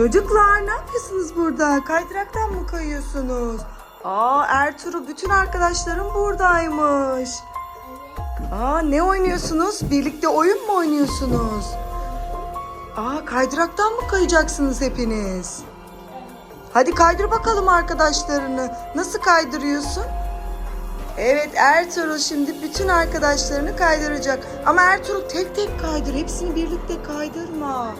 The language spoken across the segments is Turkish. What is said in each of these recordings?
Çocuklar ne yapıyorsunuz burada? Kaydıraktan mı kayıyorsunuz? Aa Ertuğrul bütün arkadaşlarım buradaymış. Aa ne oynuyorsunuz? Birlikte oyun mu oynuyorsunuz? Aa kaydıraktan mı kayacaksınız hepiniz? Hadi kaydır bakalım arkadaşlarını. Nasıl kaydırıyorsun? Evet Ertuğrul şimdi bütün arkadaşlarını kaydıracak. Ama Ertuğrul tek tek kaydır. Hepsini birlikte kaydırma.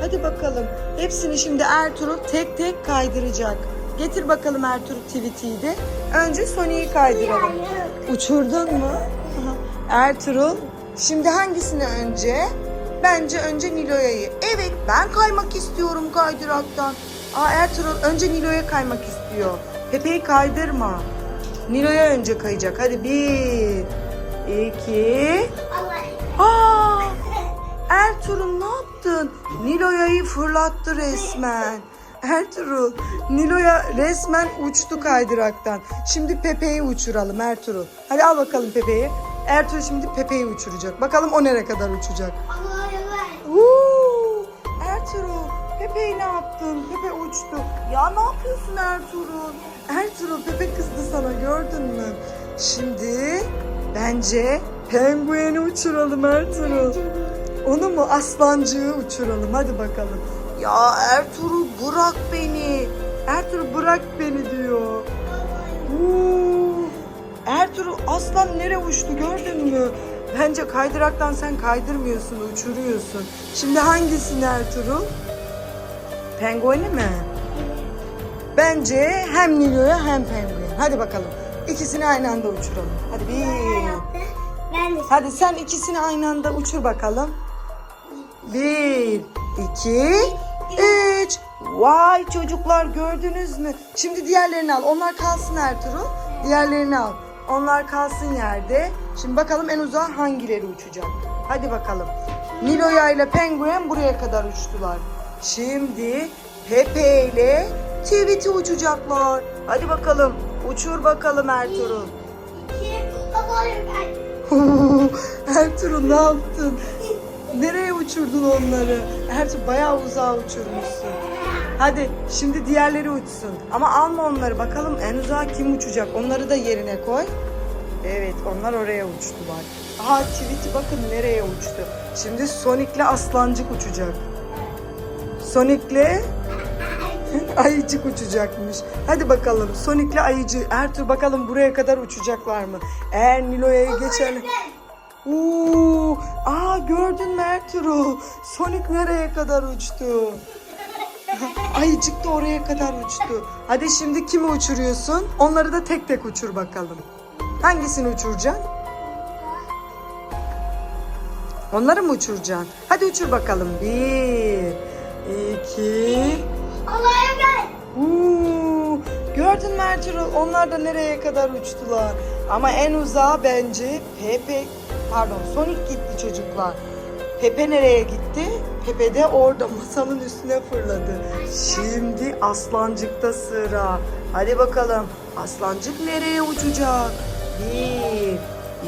Hadi bakalım. Hepsini şimdi Ertuğrul tek tek kaydıracak. Getir bakalım Ertuğrul tweet'i de. Önce Sony'yi kaydıralım. Uçurdun mu? Ertuğrul. Şimdi hangisini önce? Bence önce Nilo'ya'yı. Evet ben kaymak istiyorum kaydıraktan. Aa Ertuğrul önce Nilo'ya kaymak istiyor. Pepe'yi kaydırma. Nilo'ya önce kayacak. Hadi bir, iki. Aa, Ertuğrul ne yaptın? Nilo'ya'yı fırlattı resmen. Ertuğrul, Nilo'ya resmen uçtu kaydıraktan. Şimdi Pepe'yi uçuralım Ertuğrul. Hadi al bakalım Pepe'yi. Ertuğrul şimdi Pepe'yi uçuracak. Bakalım o nereye kadar uçacak. Uuu, Ertuğrul, Pepe'yi ne yaptın? Pepe uçtu. Ya ne yapıyorsun Ertuğrul? Ertuğrul, Pepe kızdı sana gördün mü? Şimdi bence pengueni uçuralım Ertuğrul. Onu mu aslancığı uçuralım hadi bakalım. Ya Ertuğrul bırak beni. Ertuğrul bırak beni diyor. Uuu. Ertuğrul aslan nereye uçtu gördün mü? Bence kaydıraktan sen kaydırmıyorsun, uçuruyorsun. Şimdi hangisini Ertuğrul? Pengueni mi? Bence hem Nilo'ya hem penguen. Hadi bakalım. İkisini aynı anda uçuralım. Hadi bir. Ben de Hadi sen ikisini aynı anda uçur bakalım. Bir, iki, üç. Vay çocuklar gördünüz mü? Şimdi diğerlerini al. Onlar kalsın Ertuğrul. Diğerlerini al. Onlar kalsın yerde. Şimdi bakalım en uzağa hangileri uçacak. Hadi bakalım. Niloya ile penguen buraya kadar uçtular. Şimdi Pepe ile Tweety uçacaklar. Hadi bakalım. Uçur bakalım Ertuğrul. Ertuğrul ne yaptın? Nereye uçurdun onları? Ertuğrul bayağı uzağa uçurmuşsun. Hadi şimdi diğerleri uçsun. Ama alma onları bakalım en uzağa kim uçacak? Onları da yerine koy. Evet onlar oraya uçtular. Aha Tweety bakın nereye uçtu. Şimdi Sonic'le Aslancık uçacak. Sonic'le Ayıcık uçacakmış. Hadi bakalım Sonic'le Ayıcık. Ertuğrul bakalım buraya kadar uçacaklar mı? Eğer Nilo'ya geçen... Uuu, aa gördün mü Ertuğrul? Sonic nereye kadar uçtu? Ayıcık da oraya kadar uçtu. Hadi şimdi kimi uçuruyorsun? Onları da tek tek uçur bakalım. Hangisini uçuracaksın? Onları mı uçuracaksın? Hadi uçur bakalım. Bir, iki, Alayım ben. Uuu, gördün mü Ertuğrul? Onlar da nereye kadar uçtular? Ama en uzağa bence Pepe, pardon Sonic gitti çocuklar. Pepe nereye gitti? Pepe de orada masanın üstüne fırladı. Şimdi Aslancık'ta sıra. Hadi bakalım. Aslancık nereye uçacak? Bir,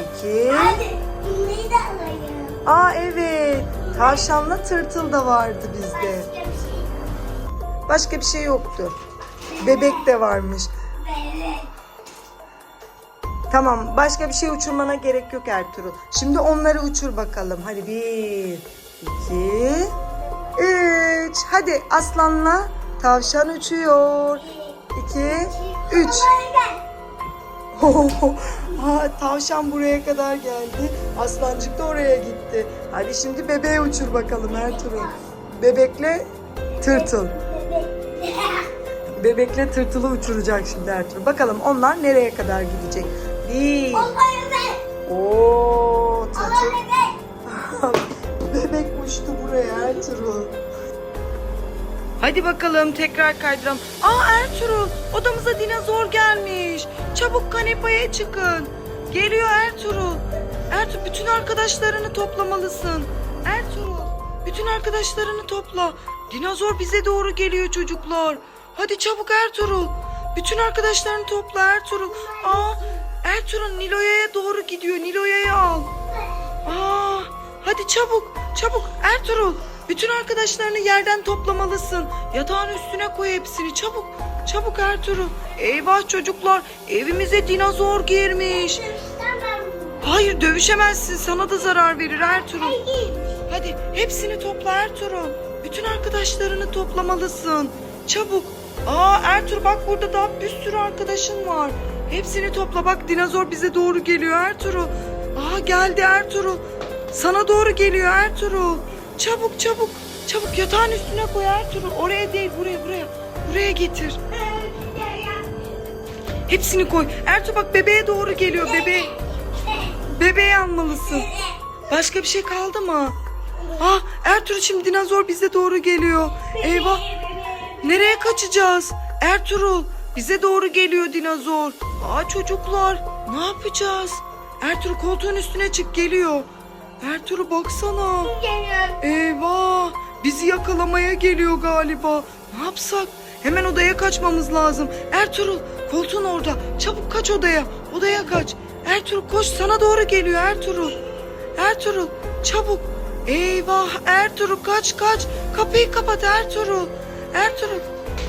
iki. Hadi bunu da alayım. Aa evet. Tavşanla tırtıl da vardı bizde. Başka bir şey. Başka bir şey yoktu. Bebek de varmış. Tamam başka bir şey uçurmana gerek yok Ertuğrul. Şimdi onları uçur bakalım. Hadi bir, iki, üç. Hadi aslanla tavşan uçuyor. İki, üç. Aa, tavşan buraya kadar geldi. Aslancık da oraya gitti. Hadi şimdi bebeğe uçur bakalım Ertuğrul. Bebekle tırtıl. Bebekle tırtılı uçuracak şimdi Ertuğrul. Bakalım onlar nereye kadar gidecek. Oo, tırtıl. Alayım ben. Bebek uçtu buraya Ertuğrul. Hadi bakalım tekrar kaydıralım. Aa Ertuğrul odamıza dinozor gelmiş. Çabuk kanepeye çıkın. Geliyor Ertuğrul. Ertuğrul bütün arkadaşlarını toplamalısın. Ertuğrul bütün arkadaşlarını topla. Dinozor bize doğru geliyor çocuklar. Hadi çabuk Ertuğrul. Bütün arkadaşlarını topla Ertuğrul. Aa Ertuğrul Niloya'ya doğru gidiyor. Niloya'yı al. Aa, hadi çabuk, çabuk Ertuğrul. Bütün arkadaşlarını yerden toplamalısın. Yatağın üstüne koy hepsini çabuk. Çabuk Ertuğrul. Eyvah çocuklar evimize dinozor girmiş. Hayır dövüşemezsin sana da zarar verir Ertuğrul. Hadi hepsini topla Ertuğrul. Bütün arkadaşlarını toplamalısın. Çabuk. Aa Ertuğrul bak burada daha bir sürü arkadaşın var. Hepsini topla bak dinozor bize doğru geliyor Ertuğrul. Aa geldi Ertuğrul. Sana doğru geliyor Ertuğrul. Çabuk çabuk. Çabuk yatağın üstüne koy Ertuğrul. Oraya değil buraya buraya. Buraya getir. Hepsini koy. Ertuğrul bak bebeğe doğru geliyor bebeğe. Bebeği almalısın. Başka bir şey kaldı mı? Ah Ertuğrul şimdi dinozor bize doğru geliyor. Eyvah. Nereye kaçacağız? Ertuğrul bize doğru geliyor dinozor. Aa çocuklar ne yapacağız? Ertuğrul koltuğun üstüne çık geliyor. Ertuğrul baksana. Eyvah bizi yakalamaya geliyor galiba. Ne yapsak? Hemen odaya kaçmamız lazım. Ertuğrul koltuğun orada. Çabuk kaç odaya. Odaya kaç. Ertuğrul koş sana doğru geliyor Ertuğrul. Ertuğrul çabuk. Eyvah Ertuğrul kaç kaç. Kapıyı kapat Ertuğrul. Ertuğrul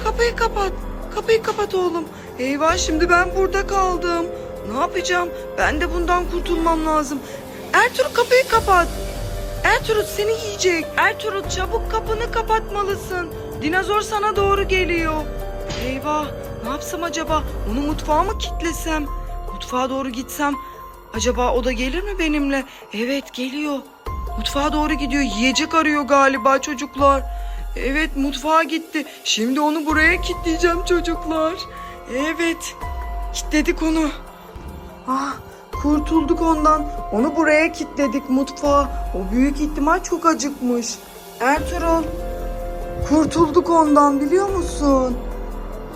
kapıyı kapat. Kapıyı kapat oğlum. Eyvah şimdi ben burada kaldım. Ne yapacağım? Ben de bundan kurtulmam lazım. Ertuğrul kapıyı kapat. Ertuğrul seni yiyecek. Ertuğrul çabuk kapını kapatmalısın. Dinozor sana doğru geliyor. Eyvah ne yapsam acaba? Onu mutfağa mı kitlesem? Mutfağa doğru gitsem acaba o da gelir mi benimle? Evet geliyor. Mutfağa doğru gidiyor. Yiyecek arıyor galiba çocuklar. Evet mutfağa gitti. Şimdi onu buraya kitleyeceğim çocuklar. Evet. Kitledik onu. Ah kurtulduk ondan. Onu buraya kilitledik mutfağa. O büyük ihtimal çok acıkmış. Ertuğrul kurtulduk ondan biliyor musun?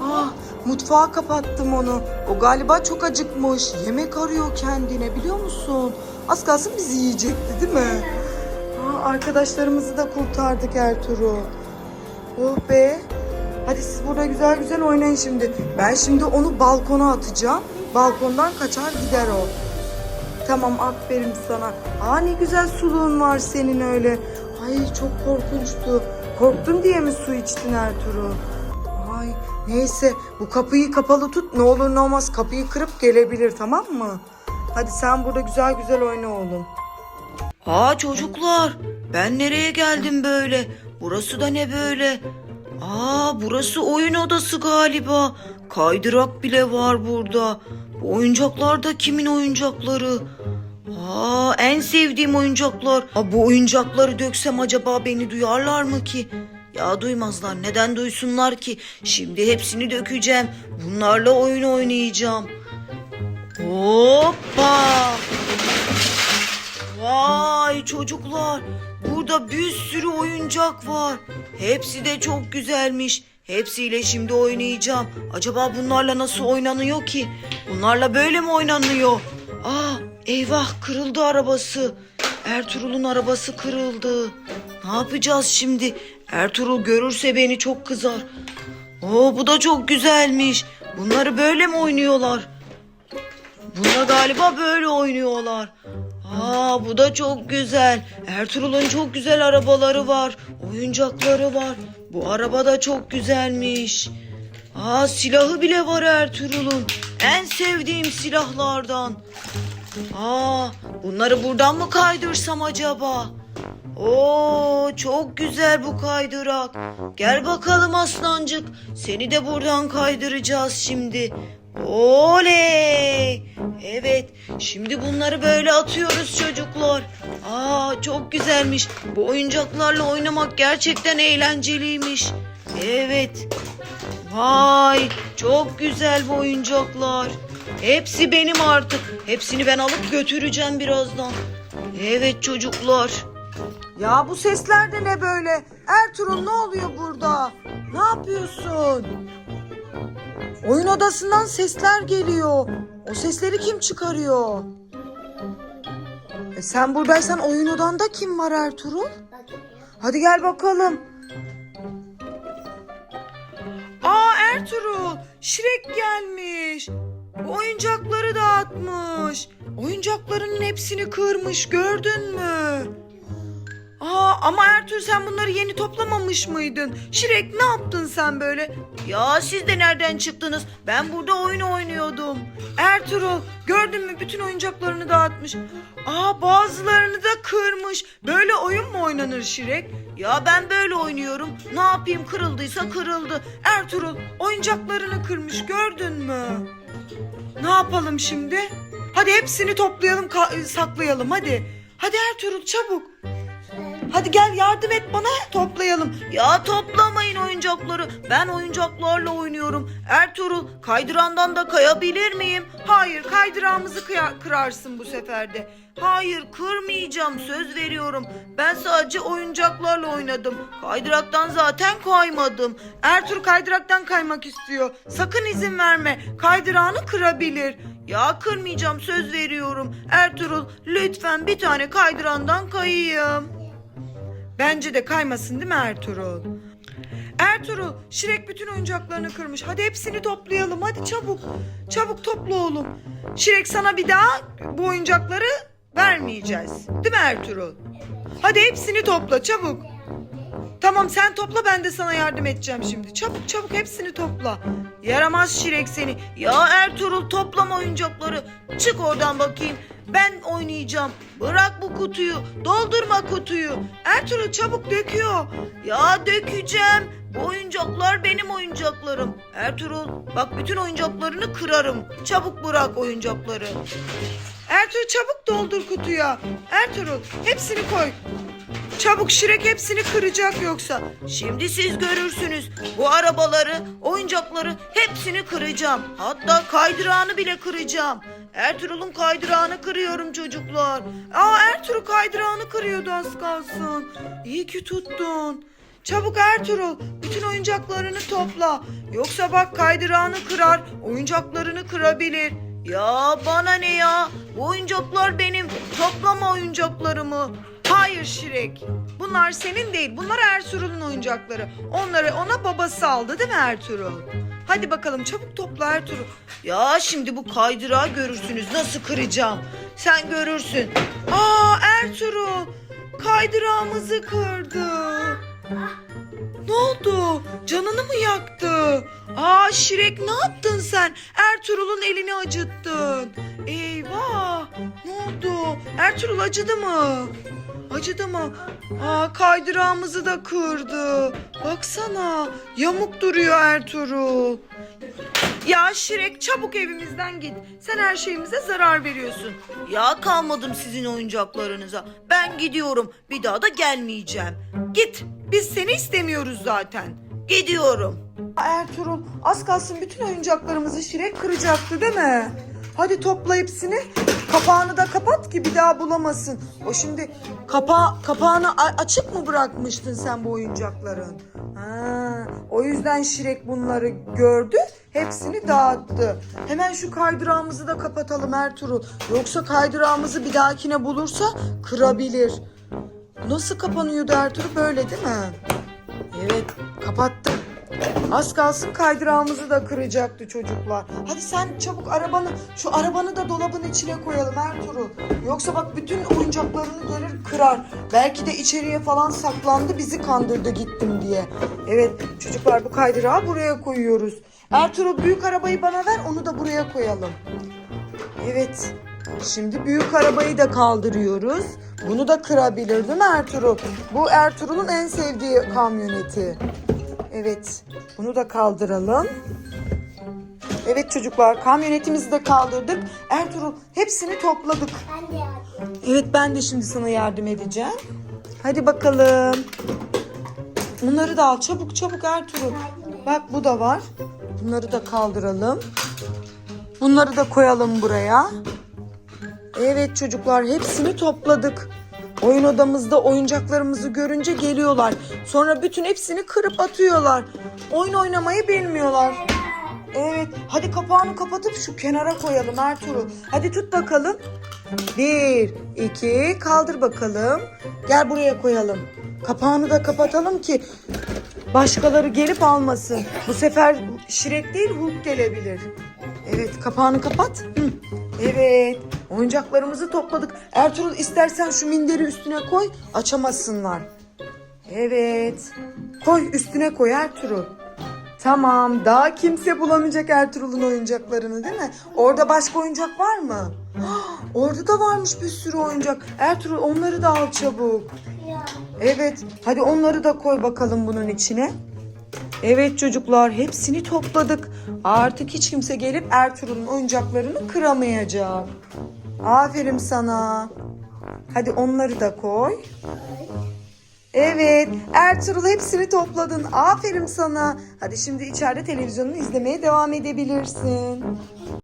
Ah mutfağa kapattım onu. O galiba çok acıkmış. Yemek arıyor kendine biliyor musun? Az kalsın bizi yiyecekti değil mi? Ah, arkadaşlarımızı da kurtardık Ertuğrul. Oh be. Hadi siz burada güzel güzel oynayın şimdi. Ben şimdi onu balkona atacağım. Balkondan kaçar gider o. Tamam aferin sana. Aa ne güzel suluğun var senin öyle. Ay çok korkunçtu. Korktun diye mi su içtin Ertuğrul? Ay neyse bu kapıyı kapalı tut ne olur ne olmaz kapıyı kırıp gelebilir tamam mı? Hadi sen burada güzel güzel oyna oğlum. Aa çocuklar ben nereye geldim böyle? Burası da ne böyle? Aa burası oyun odası galiba. Kaydırak bile var burada. Bu oyuncaklar da kimin oyuncakları? Aa en sevdiğim oyuncaklar. Aa, bu oyuncakları döksem acaba beni duyarlar mı ki? Ya duymazlar. Neden duysunlar ki? Şimdi hepsini dökeceğim. Bunlarla oyun oynayacağım. Hoppa! Vay çocuklar. Burada bir sürü oyuncak var. Hepsi de çok güzelmiş. Hepsiyle şimdi oynayacağım. Acaba bunlarla nasıl oynanıyor ki? Bunlarla böyle mi oynanıyor? Aa, eyvah kırıldı arabası. Ertuğrul'un arabası kırıldı. Ne yapacağız şimdi? Ertuğrul görürse beni çok kızar. Oo bu da çok güzelmiş. Bunları böyle mi oynuyorlar? Bunda galiba böyle oynuyorlar. Aa bu da çok güzel. Ertuğrul'un çok güzel arabaları var. Oyuncakları var. Bu araba da çok güzelmiş. Aa silahı bile var Ertuğrul'un. En sevdiğim silahlardan. Aa bunları buradan mı kaydırsam acaba? Oo çok güzel bu kaydırak. Gel bakalım aslancık. Seni de buradan kaydıracağız şimdi. Oley! Evet, şimdi bunları böyle atıyoruz çocuklar. Aa, çok güzelmiş. Bu oyuncaklarla oynamak gerçekten eğlenceliymiş. Evet. Vay, çok güzel bu oyuncaklar. Hepsi benim artık. Hepsini ben alıp götüreceğim birazdan. Evet çocuklar. Ya bu sesler de ne böyle? Ertuğrul ne oluyor burada? Ne yapıyorsun? Oyun odasından sesler geliyor. O sesleri kim çıkarıyor? E sen buradaysan oyun odanda kim var Ertuğrul? Hadi gel bakalım. Aa Ertuğrul, Şirek gelmiş. Oyuncakları dağıtmış. Oyuncaklarının hepsini kırmış, gördün mü? Aa ama Ertuğrul sen bunları yeni toplamamış mıydın? Şirek ne yaptın sen böyle? Ya siz de nereden çıktınız? Ben burada oyun oynuyordum. Ertuğrul gördün mü bütün oyuncaklarını dağıtmış. Aa bazılarını da kırmış. Böyle oyun mu oynanır Şirek? Ya ben böyle oynuyorum. Ne yapayım kırıldıysa kırıldı. Ertuğrul oyuncaklarını kırmış gördün mü? Ne yapalım şimdi? Hadi hepsini toplayalım saklayalım hadi. Hadi Ertuğrul çabuk. Hadi gel yardım et bana toplayalım. Ya toplamayın oyuncakları. Ben oyuncaklarla oynuyorum. Ertuğrul kaydırandan da kayabilir miyim? Hayır kaydırağımızı kırarsın bu sefer de. Hayır kırmayacağım söz veriyorum. Ben sadece oyuncaklarla oynadım. Kaydıraktan zaten kaymadım. Ertuğrul kaydıraktan kaymak istiyor. Sakın izin verme. Kaydırağını kırabilir. Ya kırmayacağım söz veriyorum. Ertuğrul lütfen bir tane kaydırandan kayayım. Bence de kaymasın değil mi Ertuğrul? Ertuğrul, Şirek bütün oyuncaklarını kırmış. Hadi hepsini toplayalım. Hadi çabuk. Çabuk topla oğlum. Şirek sana bir daha bu oyuncakları vermeyeceğiz. Değil mi Ertuğrul? Hadi hepsini topla çabuk. Tamam sen topla ben de sana yardım edeceğim şimdi. Çabuk çabuk hepsini topla. Yaramaz Şirek seni. Ya Ertuğrul toplama oyuncakları. Çık oradan bakayım. Ben oynayacağım. Bırak bu kutuyu. Doldurma kutuyu. Ertuğrul çabuk döküyor. Ya dökeceğim. Bu oyuncaklar benim oyuncaklarım. Ertuğrul bak bütün oyuncaklarını kırarım. Çabuk bırak oyuncakları. Ertuğrul çabuk doldur kutuya. Ertuğrul hepsini koy. Çabuk Şirek hepsini kıracak yoksa. Şimdi siz görürsünüz. Bu arabaları, oyuncakları hepsini kıracağım. Hatta kaydırağını bile kıracağım. Ertuğrul'un kaydırağını kırıyorum çocuklar. Aa Ertuğrul kaydırağını kırıyordu az kalsın. İyi ki tuttun. Çabuk Ertuğrul bütün oyuncaklarını topla. Yoksa bak kaydırağını kırar, oyuncaklarını kırabilir. Ya bana ne ya? Bu oyuncaklar benim. Toplama oyuncaklarımı. Hayır Şirek. Bunlar senin değil. Bunlar Ertuğrul'un oyuncakları. Onları ona babası aldı değil mi Ertuğrul? Hadi bakalım çabuk topla Ertuğrul. Ya şimdi bu kaydırağı görürsünüz. Nasıl kıracağım? Sen görürsün. Aa Ertuğrul. Kaydırağımızı kırdı. Ne oldu? Canını mı yaktı? Aa Şirek ne yaptın sen? Ertuğrul'un elini acıttın. Eyvah! Ne oldu? Ertuğrul acıdı mı? Acıdı mı? Aa kaydırağımızı da kırdı. Baksana yamuk duruyor Ertuğrul. Ya Şirek çabuk evimizden git. Sen her şeyimize zarar veriyorsun. Ya kalmadım sizin oyuncaklarınıza. Ben gidiyorum. Bir daha da gelmeyeceğim. Git. Biz seni istemiyoruz zaten. Gidiyorum. Ertuğrul az kalsın bütün oyuncaklarımızı Şirek kıracaktı değil mi? Hadi topla hepsini. Kapağını da kapat ki bir daha bulamasın. O şimdi kapa kapağını açık mı bırakmıştın sen bu oyuncakların? Ha, o yüzden Şirek bunları gördü. Hepsini dağıttı. Hemen şu kaydırağımızı da kapatalım Ertuğrul. Yoksa kaydırağımızı bir dahakine bulursa kırabilir. Nasıl kapanıyordu Ertuğrul? Böyle değil mi? Evet kapattım. Az kalsın kaydırağımızı da kıracaktı çocuklar. Hadi sen çabuk arabanı, şu arabanı da dolabın içine koyalım Ertuğrul. Yoksa bak bütün oyuncaklarını gelir kırar. Belki de içeriye falan saklandı bizi kandırdı gittim diye. Evet çocuklar bu kaydırağı buraya koyuyoruz. Ertuğrul büyük arabayı bana ver onu da buraya koyalım. Evet. Şimdi büyük arabayı da kaldırıyoruz. Bunu da kırabilir mi Ertuğrul? Bu Ertuğrul'un en sevdiği kamyoneti. Evet. Bunu da kaldıralım. Evet çocuklar kamyonetimizi de kaldırdık. Ertuğrul hepsini topladık. Ben de yardım. Evet ben de şimdi sana yardım edeceğim. Hadi bakalım. Bunları da al çabuk çabuk Ertuğrul. Bak bu da var. Bunları da kaldıralım. Bunları da koyalım buraya. Evet çocuklar hepsini topladık. Oyun odamızda oyuncaklarımızı görünce geliyorlar. Sonra bütün hepsini kırıp atıyorlar. Oyun oynamayı bilmiyorlar. Evet hadi kapağını kapatıp şu kenara koyalım Ertuğrul. Hadi tut bakalım. Bir, iki, kaldır bakalım. Gel buraya koyalım. Kapağını da kapatalım ki başkaları gelip almasın. Bu sefer Şirek değil Hulk gelebilir. Evet kapağını kapat. Evet Oyuncaklarımızı topladık. Ertuğrul istersen şu minderi üstüne koy. Açamasınlar. Evet. Koy üstüne koy Ertuğrul. Tamam. Daha kimse bulamayacak Ertuğrul'un oyuncaklarını değil mi? Orada başka oyuncak var mı? Orada da varmış bir sürü oyuncak. Ertuğrul onları da al çabuk. Evet. Hadi onları da koy bakalım bunun içine. Evet çocuklar hepsini topladık. Artık hiç kimse gelip Ertuğrul'un oyuncaklarını kıramayacak. Aferin sana. Hadi onları da koy. Evet, Ertuğrul hepsini topladın. Aferin sana. Hadi şimdi içeride televizyonunu izlemeye devam edebilirsin.